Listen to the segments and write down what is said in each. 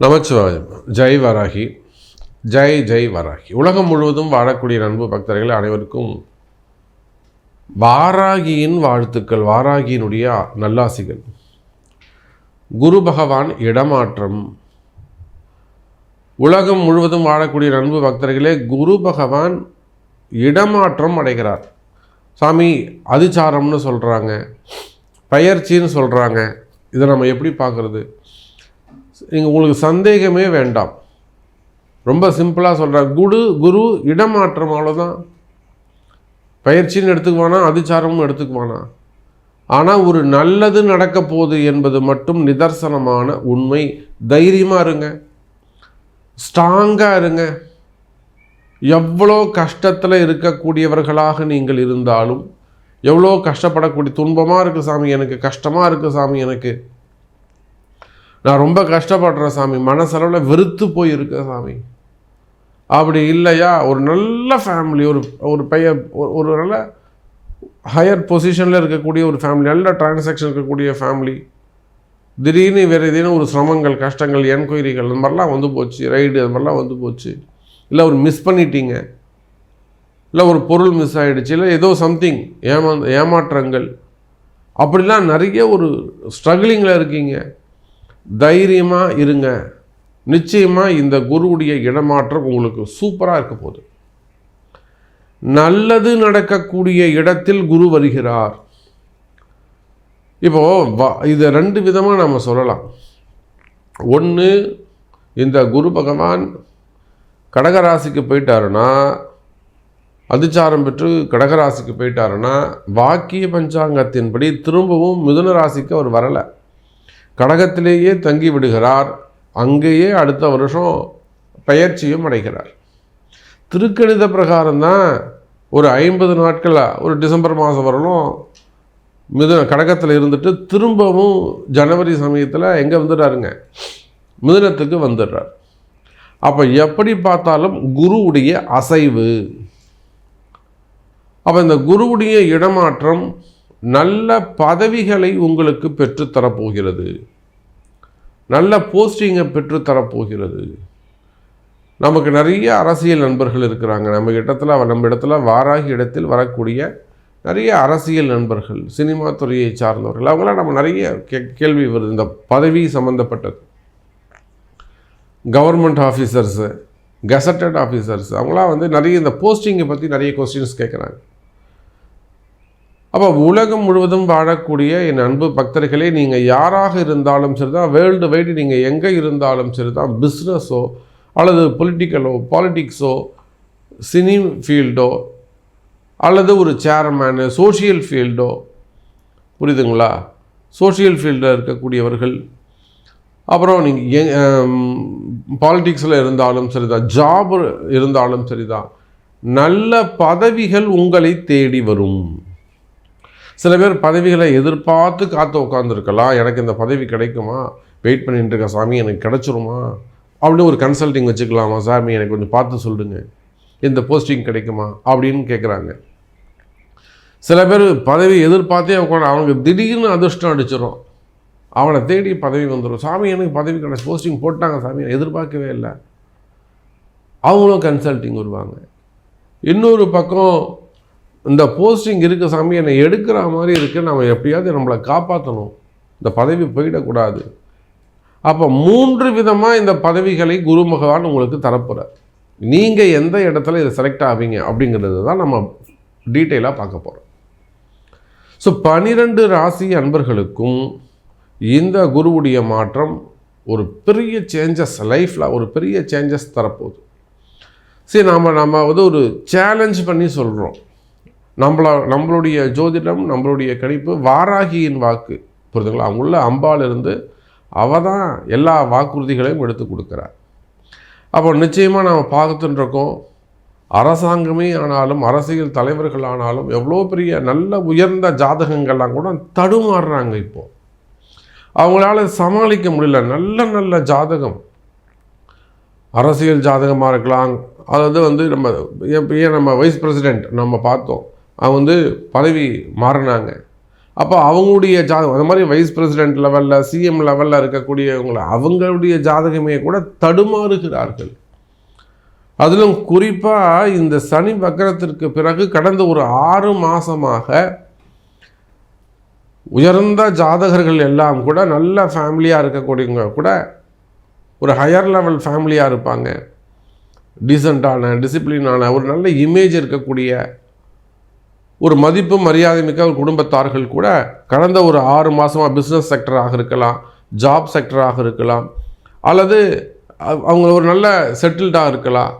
நமச்சிவாயம். ஜெய் வராகி. ஜெய் ஜெய் வராகி. உலகம் முழுவதும் வாழக்கூடிய அன்பு பக்தர்கள் அனைவருக்கும் வாராகியின் வாழ்த்துக்கள் வாராகியினுடைய நல்லாசிகள். குரு பகவான் இடமாற்றம். உலகம் முழுவதும் வாழக்கூடிய நண்பு பக்தர்களே குரு பகவான் இடமாற்றம் அடைகிறார். சாமி அதிச்சாரம்னு சொல்கிறாங்க பயிற்சின்னு சொல்கிறாங்க இதை நம்ம எப்படி பார்க்குறது? நீங்கள் உங்களுக்கு சந்தேகமே வேண்டாம். ரொம்ப சிம்பிளாக சொல்கிறேன் குரு குரு இடமாற்றம் அவ்வளோதான் பயிற்சின்னு எடுத்துக்குவானா அதிச்சாரமும் எடுத்துக்குவானா? ஆனால் ஒரு நல்லது நடக்க போகுது என்பது மட்டும் நிதர்சனமான உண்மை. தைரியமாக இருங்க. ஸ்ட்ராங்காக இருங்க. எவ்வளோ கஷ்டத்தில் இருக்கக்கூடியவர்களாக நீங்கள் இருந்தாலும் எவ்வளோ கஷ்டப்படக்கூடிய துன்பமாக இருக்குது சாமி எனக்கு கஷ்டமாக இருக்குது சாமி எனக்கு நான் ரொம்ப கஷ்டப்படுறேன் சாமி. மனசளவில் வெறுத்து போயிருக்கேன் சாமி. அப்படி இல்லையா? ஒரு நல்ல ஃபேமிலி ஒரு ஒரு பையன் ஒரு- நல்ல ஹையர் பொசிஷனில் இருக்கக்கூடிய ஒரு ஃபேமிலி நல்ல டிரான்சாக்ஷன் இருக்கக்கூடிய ஃபேமிலி திடீர்னு வேறு ஏதேனும் ஒரு சிரமங்கள் கஷ்டங்கள் என்கொயரிகள் அந்த மாதிரிலாம் வந்து போச்சு. ரைடு அது மாதிரிலாம் வந்து போச்சு. இல்லை ஒரு மிஸ் பண்ணிட்டீங்க. இல்லை ஒரு பொருள் மிஸ் ஆகிடுச்சு இல்லை ஏதோ சம்திங் ஏமா ஏமாற்றங்கள். அப்படிலாம் நிறைய ஒரு ஸ்ட்ரகிளிங்கில் இருக்கீங்க. தைரியமாக இருங்க. நிச்சயமாக இந்த குருவுடைய இடமாற்றம் உங்களுக்கு சூப்பராக இருக்க போகுது. நல்லது நடக்கக்கூடிய இடத்தில் குரு வருகிறார். இப்போ வ- இதை ரெண்டு விதமாக நம்ம சொல்லலாம். ஒன்று இந்த குரு பகவான் கடகராசிக்கு போயிட்டாருன்னா அதிச்சாரம் பெற்று கடகராசிக்கு போயிட்டாருன்னா வாக்கிய பஞ்சாங்கத்தின்படி திரும்பவும் மிதுன ராசிக்கு அவர் வரலை. கடகத்திலேயே தங்கி விடுகிறார். அங்கேயே அடுத்த வருஷம் பயிற்சியும் அடைகிறார். திருக்கணித பிரகாரம் தான் ஒரு ஐம்பது நாட்களில் ஒரு டிசம்பர் மாதம் வரலும் மிதுன கடகத்தில் இருந்துட்டு திரும்பவும் ஜனவரி சமயத்தில் எங்கே வந்துடுறாருங்க? மிதுனத்துக்கு வந்துடுறார். அப்போ எப்படி பார்த்தாலும் குருவுடைய அசைவு. அப்போ இந்த குருவுடைய இடமாற்றம் நல்ல பதவிகளை உங்களுக்கு பெற்றுத்தரப்போகிறது. நல்ல போஸ்டிங்கை பெற்றுத்தரப்போகிறது. நமக்கு நிறைய அரசியல் நண்பர்கள் இருக்கிறாங்க. நம்ம இடத்துல நம்ம இடத்துல வாராகி இடத்தில் வரக்கூடிய நிறைய அரசியல் நண்பர்கள் சினிமா துறையை சார்ந்தவர்கள் அவங்களாம் நம்ம நிறைய கே கேள்வி வருது. இந்த பதவி சம்மந்தப்பட்டது கவர்மெண்ட் ஆஃபீஸர்ஸு கெசட்டட் ஆஃபீஸர்ஸ் அவங்களாம் வந்து நிறைய இந்த போஸ்டிங்கை பற்றி நிறைய கொஸ்டின்ஸ் கேட்குறாங்க அப்போ உலகம் முழுவதும் வாழக்கூடிய என் அன்பு பக்தர்களே நீங்கள் யாராக இருந்தாலும் சரி தான் வேர்ல்டு வைடு நீங்கள் எங்கே இருந்தாலும் சரி தான் பிஸ்னஸோ அல்லது பொலிட்டிக்கலோ பாலிட்டிக்ஸோ சினி ஃபீல்டோ அல்லது ஒரு சேர்மேனு சோஷியல் ஃபீல்டோ புரியுதுங்களா? சோஷியல் ஃபீல்டில் இருக்கக்கூடியவர்கள் அப்புறம் நீங்கள் பாலிட்டிக்ஸில் இருந்தாலும் சரிதான் ஜாப் இருந்தாலும் சரிதான் நல்ல பதவிகள் உங்களை தேடி வரும். சில பேர் பதவிகளை எதிர்பார்த்து காத்து உட்காந்துருக்கலாம் எனக்கு இந்த பதவி கிடைக்குமா? வெயிட் பண்ணிட்டு இருக்க சாமி எனக்கு கிடைச்சிருமா? அப்படின்னு ஒரு கன்சல்டிங் வச்சுக்கலாமா? சாமி எனக்கு கொஞ்சம் பார்த்து சொல்லுங்க. இந்த போஸ்டிங் கிடைக்குமா? அப்படின்னு கேட்குறாங்க சில பேர் பதவி எதிர்பார்த்தே உட்காந்து அவனுக்கு திடீர்னு அதிர்ஷ்டம் அடிச்சிடும் அவனை தேடி பதவி வந்துடும் சாமி எனக்கு பதவி கிடைச்சி போஸ்டிங் போட்டாங்க சாமி எதிர்பார்க்கவே இல்லை. அவங்களும் கன்சல்டிங் வருவாங்க. இன்னொரு பக்கம் இந்த போஸ்டிங் இருக்குது சாமி என்னை எடுக்கிற மாதிரி இருக்குது நம்ம எப்படியாவது நம்மளை காப்பாற்றணும் இந்த பதவி போயிடக்கூடாது. அப்போ மூன்று விதமாக இந்த பதவிகளை குரு பகவான் உங்களுக்கு தரப்போகிறார் நீங்கள் எந்த இடத்துல இதை செலக்ட் ஆவீங்க அப்படிங்கிறது தான் நம்ம டீட்டெயிலாக பார்க்க போகிறோம் ஸோ பனிரெண்டு ராசி அன்பர்களுக்கும் இந்த குருவுடைய மாற்றம் ஒரு பெரிய சேஞ்சஸ் லைஃப்பில் ஒரு பெரிய சேஞ்சஸ் தரப்போகுது. சரி நாம் நம்ம வந்து ஒரு சேலஞ்ச் பண்ணி சொல்கிறோம் நம்மள நம்மளுடைய ஜோதிடம் நம்மளுடைய கணிப்பு வாராகியின் வாக்கு. புரிதுங்களா அங்குள்ள அம்பாலிருந்து அவ தான் எல்லா வாக்குறுதிகளையும் எடுத்து கொடுக்குறார். அப்போ நிச்சயமாக நாம் பார்த்துட்டு இருக்கோம். அரசாங்கமே ஆனாலும் அரசியல் தலைவர்கள் ஆனாலும் எவ்வளோ பெரிய நல்ல உயர்ந்த ஜாதகங்கள்லாம் கூட தடுமாறுறாங்க இப்போது அவங்களால சமாளிக்க முடியல. நல்ல நல்ல ஜாதகம். அரசியல் ஜாதகமாக இருக்கலாம். அதாவது வந்து நம்ம ஏன் நம்ம வைஸ் பிரசிடெண்ட் நம்ம பார்த்தோம். அவங்க வந்து பதவி மாறினாங்க. அப்போ அவங்களுடைய ஜாதகம் அந்த மாதிரி வைஸ் பிரசிடென்ட் லெவலில் சிஎம் லெவலில் இருக்கக்கூடியவங்களை அவங்களுடைய ஜாதகமே கூட தடுமாறுகிறார்கள். அதிலும் குறிப்பாக இந்த சனி வக்கரத்திற்கு பிறகு கடந்த ஒரு ஆறு மாதமாக உயர்ந்த ஜாதகர்கள் எல்லாம் கூட நல்ல ஃபேமிலியாக இருக்கக்கூடியவங்க கூட ஒரு ஹையர் லெவல் ஃபேமிலியாக இருப்பாங்க. டீசெண்டான டிசிப்ளினான ஒரு நல்ல இமேஜ் இருக்கக்கூடிய ஒரு மதிப்பு மரியாதை மிக்க ஒரு குடும்பத்தார்கள் கூட கடந்த ஒரு ஆறு மாதமாக பிஸ்னஸ் செக்டராக இருக்கலாம் ஜாப் செக்டராக இருக்கலாம் அல்லது அவங்க ஒரு நல்ல செட்டில்டாக இருக்கலாம்.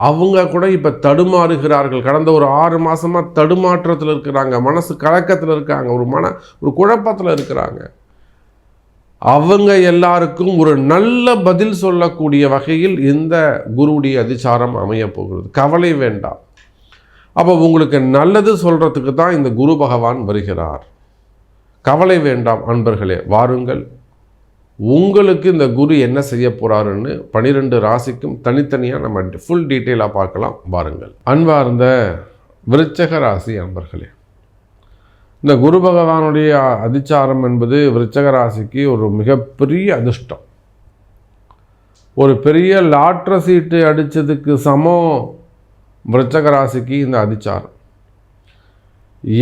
அவங்க கூட இப்போ தடுமாறுகிறார்கள். கடந்த ஒரு ஆறு மாதமாக தடுமாற்றத்தில் இருக்கிறாங்க மனசு கலக்கத்தில் இருக்காங்க ஒரு மன ஒரு குழப்பத்தில் இருக்கிறாங்க. அவங்க எல்லாருக்கும் ஒரு நல்ல பதில் சொல்லக்கூடிய வகையில் இந்த குருவுடைய அதிசாரம் அமையப் போகிறது. கவலை வேண்டாம். அப்போ உங்களுக்கு நல்லது சொல்கிறதுக்கு தான் இந்த குரு பகவான் வருகிறார். கவலை வேண்டாம் அன்பர்களே வாருங்கள். உங்களுக்கு இந்த குரு என்ன செய்ய போகிறாருன்னு பனிரெண்டு ராசிக்கும் தனித்தனியாக நம்ம ஃபுல் டீட்டெயிலாக பார்க்கலாம். வாருங்கள். அன்பார்ந்த விருச்சக ராசி அன்பர்களே இந்த குரு பகவானுடைய அதிச்சாரம் என்பது விருச்சக ராசிக்கு ஒரு மிகப்பெரிய அதிர்ஷ்டம். ஒரு பெரிய லாட்ர சீட்டு அடித்ததுக்கு சமம். விருச்சக ராசிக்கு இந்த அதிச்சாரம்.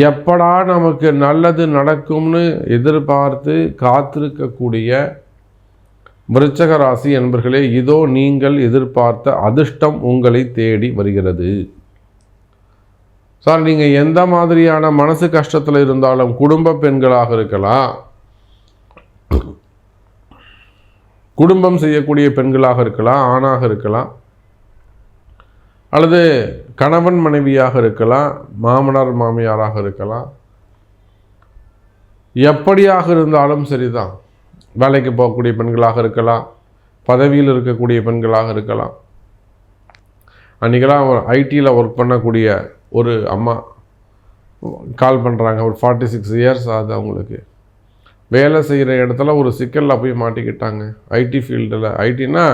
எப்படா நமக்கு நல்லது நடக்கும்னு எதிர்பார்த்து காத்திருக்கக்கூடிய விருச்சக ராசி என்பர்களே இதோ நீங்கள் எதிர்பார்த்த அதிர்ஷ்டம் உங்களை தேடி வருகிறது. சார் நீங்கள் எந்த மாதிரியான மனசு கஷ்டத்தில் இருந்தாலும் குடும்ப பெண்களாக இருக்கலாம். குடும்பம் செய்யக்கூடிய பெண்களாக இருக்கலாம் ஆணாக இருக்கலாம். அல்லது கணவன் மனைவியாக இருக்கலாம் மாமனார் மாமியாராக இருக்கலாம் எப்படியாக இருந்தாலும் சரிதான். வேலைக்கு போகக்கூடிய பெண்களாக இருக்கலாம் பதவியில் இருக்கக்கூடிய பெண்களாக இருக்கலாம். அன்றைக்கெல்லாம் ஐடியில் ஒர்க் பண்ணக்கூடிய ஒரு அம்மா கால் பண்ணுறாங்க ஒரு ஃபார்ட்டி சிக்ஸ் இயர்ஸ் ஆகுது அவங்களுக்கு. வேலை செய்கிற இடத்துல ஒரு சிக்கலில் போய் மாட்டிக்கிட்டாங்க. ஐடி ஃபீல்டில் ஐடினா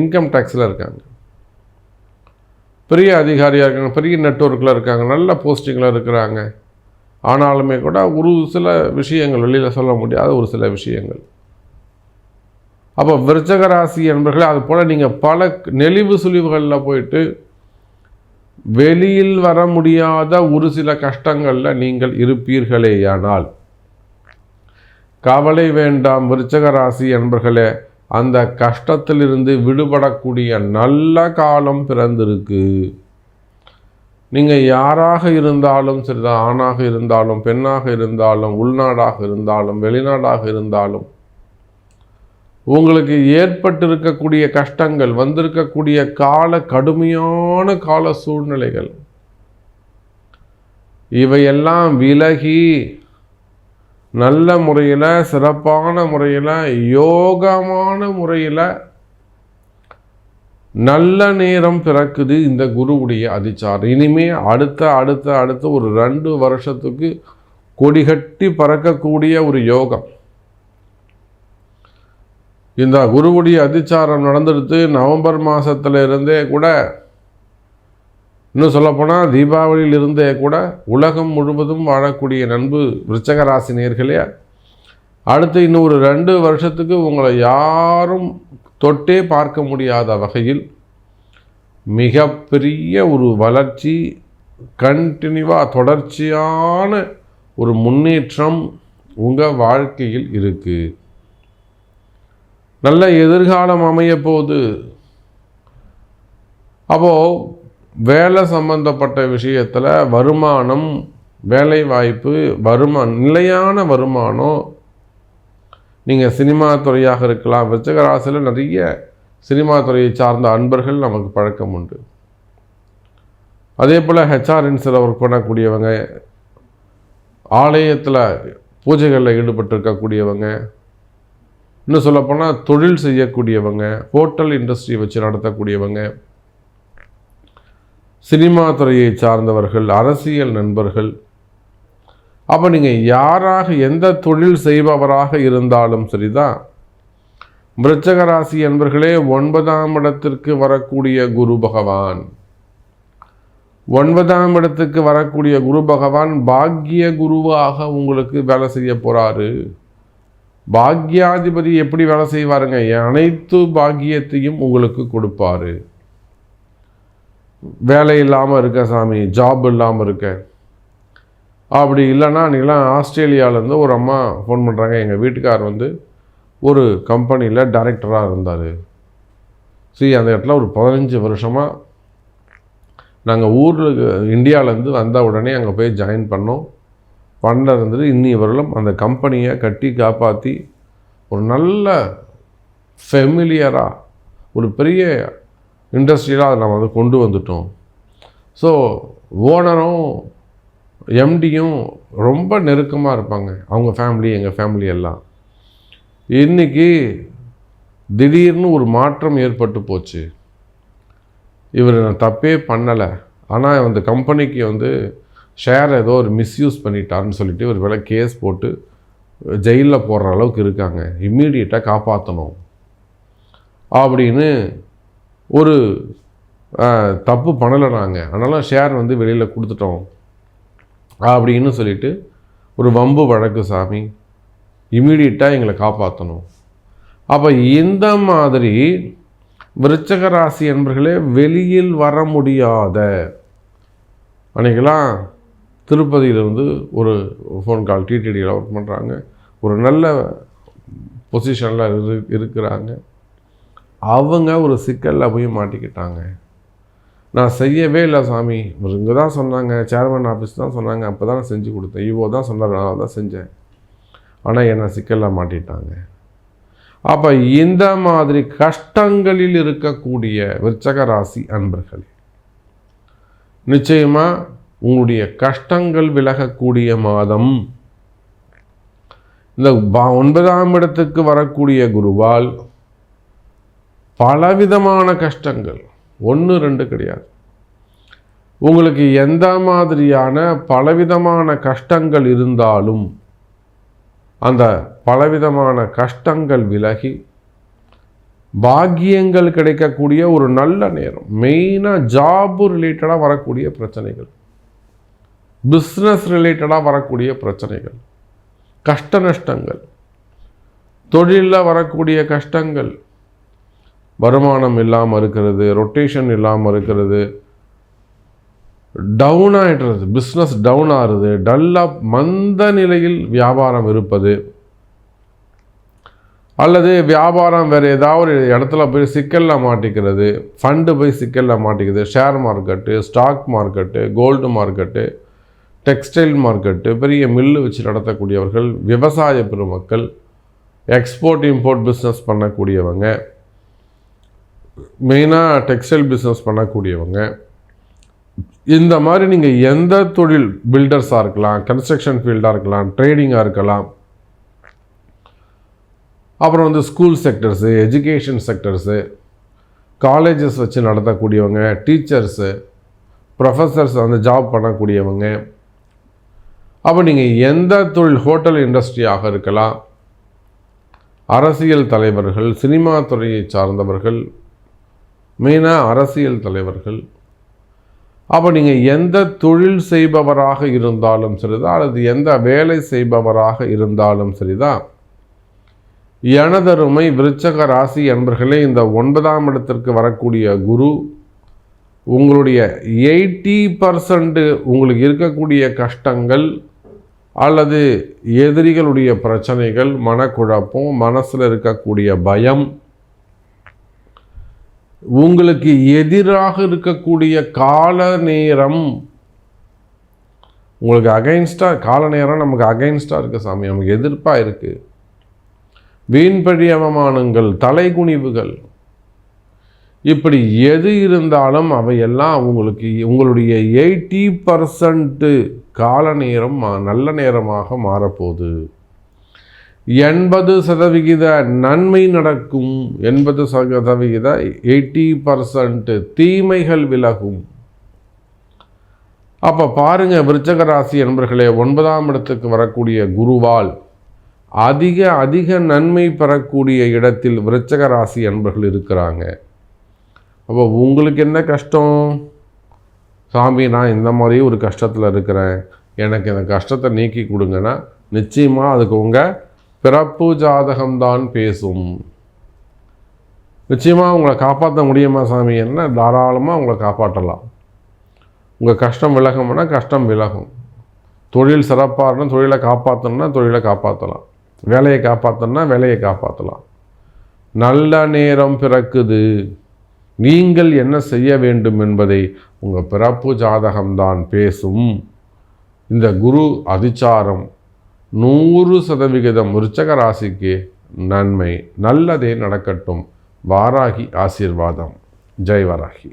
இன்கம் டேக்ஸில் இருக்காங்க. பெரிய அதிகாரியாக இருக்காங்க பெரிய நெட்ஒர்க்கில் இருக்காங்க நல்ல போஸ்டிங்கில் இருக்கிறாங்க. ஆனாலுமே கூட ஒரு சில விஷயங்கள் வெளியில் சொல்ல முடியாத ஒரு சில விஷயங்கள். அப்போ விருச்சக ராசி என்பர்களே அது போல் நீங்கள் பல நெளிவு சுழிவுகளில் போயிட்டு வெளியில் வர முடியாத ஒரு சில கஷ்டங்களில் நீங்கள் இருப்பீர்களேயானால் கவலை வேண்டாம் விருச்சக ராசி என்பர்களே. அந்த கஷ்டத்திலிருந்து விடுபடக்கூடிய நல்ல காலம் பிறந்திருக்கு. நீங்கள் யாராக இருந்தாலும் சரிதான் ஆணாக இருந்தாலும் பெண்ணாக இருந்தாலும் உள்நாடாக இருந்தாலும் வெளிநாடாக இருந்தாலும் உங்களுக்கு ஏற்பட்டிருக்கக்கூடிய கஷ்டங்கள் வந்திருக்கக்கூடிய கால கடுமையான கால சூழ்நிலைகள் இவையெல்லாம் விலகி நல்ல முறையில் சிறப்பான முறையில் யோகமான முறையில் நல்ல நேரம் பிறக்குது இந்த குருவுடைய அதிச்சாரம். இனிமே அடுத்த அடுத்த அடுத்த ஒரு ரெண்டு வருஷத்துக்கு கொடிகட்டி பறக்கக்கூடிய ஒரு யோகம். இந்த குருவுடைய அதிச்சாரம் நடந்துடுத்து நவம்பர் மாதத்துல இருந்தே கூட இன்னும் சொல்லப்போனால் தீபாவளியில் இருந்தே கூட உலகம் முழுவதும் வாழக்கூடிய நண்பு விருச்சக ராசி நேர்களே அடுத்து இன்னும் ஒரு ரெண்டு வருஷத்துக்கு உங்களை யாரும் தொட்டே பார்க்க முடியாத வகையில் மிகப்பெரிய ஒரு வளர்ச்சி கண்டினியூவாக தொடர்ச்சியான ஒரு முன்னேற்றம் உங்கள் வாழ்க்கையில் இருக்குது நல்ல எதிர்காலம் அமைய போகுது அப்போது வேலை சம்பந்தப்பட்ட விஷயத்தில் வருமானம் வேலை வாய்ப்பு வருமா நிலையான வருமானம் நீங்கள் சினிமா துறையாக இருக்கலாம் விருச்சகராசியில் நிறைய சினிமா துறையை சார்ந்த அன்பர்கள் நமக்கு பழக்கம் உண்டு. அதே போல் ஹெச்ஆர்என்ஸில் ஒர்க் பண்ணக்கூடியவங்க ஆலயத்தில் பூஜைகளில் ஈடுபட்டிருக்கக்கூடியவங்க இன்னும் சொல்லப்போனால் தொழில் செய்யக்கூடியவங்க ஹோட்டல் இண்டஸ்ட்ரி வச்சு நடத்தக்கூடியவங்க சினிமா துறையை சார்ந்தவர்கள் அரசியல் நண்பர்கள். அப்போ நீங்கள் யாராக எந்த தொழில் செய்பவராக இருந்தாலும் சரிதான். விருச்சக ராசி என்பர்களே ஒன்பதாம் இடத்திற்கு வரக்கூடிய குரு பகவான். ஒன்பதாம் இடத்துக்கு வரக்கூடிய குரு பகவான் பாக்கிய குருவாக உங்களுக்கு வேலை செய்ய போகிறாரு பாக்யாதிபதி எப்படி வேலை செய்வாருங்க? அனைத்து பாக்கியத்தையும் உங்களுக்கு கொடுப்பாரு. வேலை இல்லாமல் இருக்க சாமி ஜாப் இல்லாமல் இருக்க. அப்படி இல்லைன்னா அன்றைக்கெலாம் ஆஸ்திரேலியாவிலேருந்து ஒரு அம்மா ஃபோன் பண்ணுறாங்க எங்கள் வீட்டுக்கார் வந்து ஒரு கம்பெனியில் டைரக்டராக இருந்தார். சரி அந்த இடத்துல ஒரு பதினஞ்சு வருஷமாக நாங்கள் ஊரில் இந்தியாவிலேருந்து வந்த உடனே அங்கே போய் ஜாயின் பண்ணோம். பண்ணது இன்னி வரலும் அந்த கம்பெனியை கட்டி காப்பாற்றி ஒரு நல்ல ஃபெமிலியராக ஒரு பெரிய இண்டஸ்ட்ரியலாக அதை நம்ம வந்து கொண்டு வந்துட்டோம். ஸோ ஓனரும் எம்டியும் ரொம்ப நெருக்கமாக இருப்பாங்க. அவங்க ஃபேமிலி எங்கள் ஃபேமிலி எல்லாம். இன்றைக்கி திடீர்னு ஒரு மாற்றம் ஏற்பட்டு போச்சு. இவர் நான் தப்பே பண்ணலை. ஆனால் அந்த கம்பெனிக்கு வந்து ஷேர் ஏதோ ஒரு மிஸ்யூஸ் பண்ணிட்டாருன்னு சொல்லிட்டு ஒரு வேலை கேஸ் போட்டு ஜெயிலில் போடுற அளவுக்கு இருக்காங்க. இம்மீடியட்டாக காப்பாற்றணும் அப்படின்னு ஒரு தப்பு பண்ணலை நாங்கள் அதனால் ஷேர் வந்து வெளியில் கொடுத்துட்டோம். அப்படின்னு சொல்லிட்டு ஒரு வம்பு வழக்கு சாமி இமீடியட்டாக எங்களை காப்பாற்றணும் அப்போ இந்த மாதிரி விருச்சக ராசி என்பர்களே வெளியில் வர முடியாத அன்றைக்கெல்லாம் திருப்பதியிலிருந்து ஒரு ஃபோன் கால் டிடிடியில் ஒர்க் பண்ணுறாங்க ஒரு நல்ல பொசிஷனில் இரு இருக்கிறாங்க. அவங்க ஒரு சிக்கலில் போய் மாட்டிக்கிட்டாங்க. நான் செய்யவே இல்லை சாமி. இங்கே தான் சொன்னாங்க. சேர்மன் ஆஃபீஸ் தான் சொன்னாங்க. அப்போ தான் நான் செஞ்சு கொடுத்தேன். இவோ தான் சொன்னார். நான் தான் செஞ்சேன். ஆனால் என்னை சிக்கலில் மாட்டிட்டாங்க. அப்போ இந்த மாதிரி கஷ்டங்களில் இருக்கக்கூடிய விருச்சக ராசி அன்பர்களே நிச்சயமாக உங்களுடைய கஷ்டங்கள் விலகக்கூடிய மாதம். இந்த ஒன்பதாம் இடத்துக்கு வரக்கூடிய குருவால் பலவிதமான கஷ்டங்கள். ஒன்று ரெண்டு கிடையாது. உங்களுக்கு எந்த மாதிரியான பலவிதமான கஷ்டங்கள் இருந்தாலும் அந்த பலவிதமான கஷ்டங்கள் விலகி பாக்கியங்கள் கிடைக்கக்கூடிய ஒரு நல்ல நேரம் மெயினாக ஜாபு ரிலேட்டடாக வரக்கூடிய பிரச்சனைகள் பிஸ்னஸ் ரிலேட்டடாக வரக்கூடிய பிரச்சனைகள் கஷ்ட நஷ்டங்கள் தொழிலில் வரக்கூடிய கஷ்டங்கள் வருமானம் இல்லாமல் இருக்கிறது ரொட்டேஷன் இல்லாமல் இருக்கிறது. டவுன் ஆகிடுறது பிஸ்னஸ் டவுன் ஆகுது டல்லாக மந்த நிலையில் வியாபாரம் இருப்பது. அல்லது வியாபாரம் வேறு ஏதாவது ஒரு இடத்துல போய் சிக்கலில் மாட்டிக்கிறது. ஃபண்டு போய் சிக்கலில் மாட்டிக்கிறது share market stock market gold market textile market பெரிய மில்லு வச்சு நடத்தக்கூடியவர்கள் விவசாய பெருமக்கள் எக்ஸ்போர்ட் இம்போர்ட் பிஸ்னஸ் பண்ணக்கூடியவங்க. மெயினாக டெக்ஸ்டைல் பிஸ்னஸ் பண்ணக்கூடியவங்க. இந்த மாதிரி நீங்கள் எந்த தொழில் பில்டர்ஸாக இருக்கலாம் கன்ஸ்ட்ரக்ஷன் ஃபீல்டாக இருக்கலாம் ட்ரேடிங்காக இருக்கலாம். அப்புறம் வந்து school sectors education sectors colleges வச்சு நடத்தக்கூடியவங்க டீச்சர்ஸு ப்ரொஃபஸர்ஸ் வந்து ஜாப் பண்ணக்கூடியவங்க. அப்போ நீங்கள் எந்த தொழில் ஹோட்டல் இண்டஸ்ட்ரியாக இருக்கலாம் அரசியல் தலைவர்கள் சினிமா துறையை சார்ந்தவர்கள் மெயினாக அரசியல் தலைவர்கள். அப்போ நீங்கள் எந்த தொழில் செய்பவராக இருந்தாலும் சரிதான் அல்லது எந்த வேலை செய்பவராக இருந்தாலும் சரிதான். எனதருமை விருச்சக ராசி என்பர்களே இந்த ஒன்பதாம் இடத்திற்கு வரக்கூடிய குரு உங்களுடைய எயிட்டி பர்சன்ட் உங்களுக்கு இருக்கக்கூடிய கஷ்டங்கள் அல்லது எதிரிகளுடைய பிரச்சனைகள் மனக்குழப்பம் மனசில் இருக்கக்கூடிய பயம் உங்களுக்கு எதிராக இருக்கக்கூடிய கால நேரம் உங்களுக்கு அகைன்ஸ்டாக கால நேரம் நமக்கு அகைன்ஸ்டாக இருக்குது சாமி. நமக்கு எதிர்ப்பாக இருக்குது வீண்பழி அவமானங்கள் தலைகுனிவுகள். இப்படி எது இருந்தாலும் அவையெல்லாம் உங்களுக்கு உங்களுடைய எயிட்டி பர்சன்ட்டு கால நேரம் நல்ல நேரமாக மாறப்போகுது. எண்பது சதவிகித நன்மை நடக்கும் எண்பது சதவிகித எயிட்டி பர்சன்ட் தீமைகள் விலகும். அப்போ பாருங்கள் விருச்சக ராசி என்பர்களே ஒன்பதாம் இடத்துக்கு வரக்கூடிய குருவால் அதிக அதிக நன்மை பெறக்கூடிய இடத்தில் விருச்சக ராசி என்பர்கள் இருக்கிறாங்க. அப்போ உங்களுக்கு என்ன கஷ்டம்? சாமி நான் இந்த மாதிரி ஒரு கஷ்டத்தில் இருக்கிறேன். எனக்கு இந்த கஷ்டத்தை நீக்கி கொடுங்கன்னா நிச்சயமாக அதுக்கு உங்கள் பிறப்பு ஜாதகம்தான் பேசும். நிச்சயமாக உங்களை காப்பாற்ற முடியுமா சாமி? என்ன? தாராளமாக உங்களை காப்பாற்றலாம். உங்கள் கஷ்டம் விலகும்னா கஷ்டம் விலகும். தொழில் சிறப்பாக இருந்தால் தொழிலை காப்பாற்றணும்னா தொழிலை காப்பாற்றலாம் வேலையை காப்பாற்றணும்னா வேலையை காப்பாற்றலாம் நல்ல நேரம் பிறக்குது. நீங்கள் என்ன செய்ய வேண்டும் என்பதை உங்கள் பிறப்பு ஜாதகம்தான் பேசும். இந்த குரு அதிச்சாரம். நூறு சதவிகிதம் விருச்சக ராசிக்கு நன்மை நல்லதே நடக்கட்டும். வாராகி ஆசீர்வாதம். ஜெய் வராகி.